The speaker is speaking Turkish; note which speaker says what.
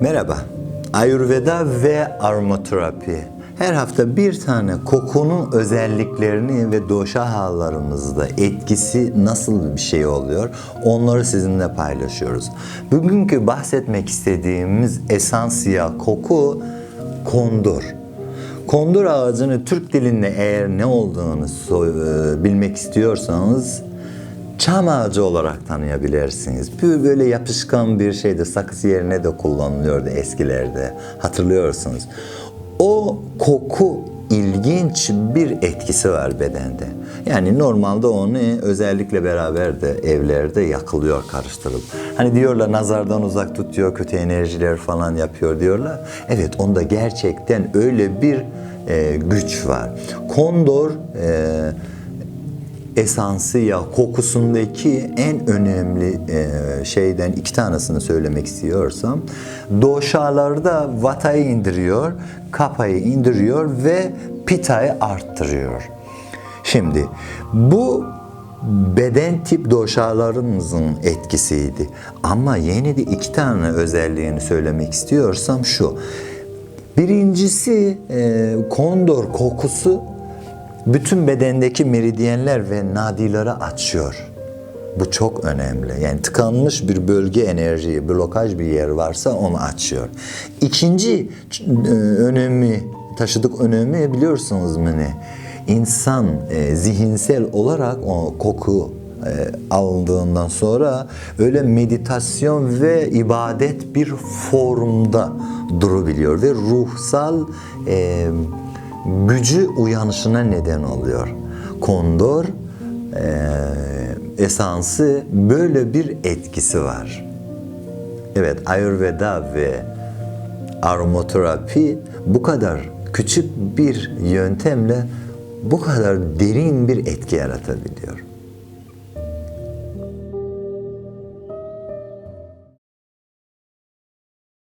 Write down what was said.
Speaker 1: Merhaba. Ayurveda ve aromaterapi. Her hafta bir tane kokunun özelliklerini ve doşahalarımızda etkisi nasıl bir şey oluyor onları sizinle paylaşıyoruz. Bugünkü bahsetmek istediğimiz esansiyel koku kondur. Kondur ağacını Türk dilinde eğer ne olduğunu e, bilmek istiyorsanız çam ağacı olarak tanıyabilirsiniz. Böyle yapışkan bir şeydi. Sakız yerine de kullanılıyordu eskilerde. Hatırlıyorsunuz. O koku ilginç bir etkisi var bedende. Yani normalde onu özellikle beraber de evlerde yakılıyor karıştırılıp. Hani diyorlar nazardan uzak tutuyor, kötü enerjiler falan yapıyor diyorlar. Evet onda gerçekten öyle bir e, güç var. Kondor e, esansı ya kokusundaki en önemli e, şeyden iki tanesini söylemek istiyorsam doşalarda vatayı indiriyor, kapayı indiriyor ve pitayı arttırıyor. Şimdi bu beden tip doşalarımızın etkisiydi. Ama yeni de iki tane özelliğini söylemek istiyorsam şu. Birincisi e, kondor kokusu bütün bedendeki meridyenler ve nadileri açıyor. Bu çok önemli. Yani tıkanmış bir bölge enerjiyi, blokaj bir yer varsa onu açıyor. İkinci e, önemi, taşıdık önemi biliyorsunuz mu ne? İnsan e, zihinsel olarak o koku e, alındığından sonra öyle meditasyon ve ibadet bir formda durabiliyor ve ruhsal e, gücü uyanışına neden oluyor. Kondor e, esansı böyle bir etkisi var. Evet, Ayurveda ve aromaterapi bu kadar küçük bir yöntemle bu kadar derin bir etki yaratabiliyor.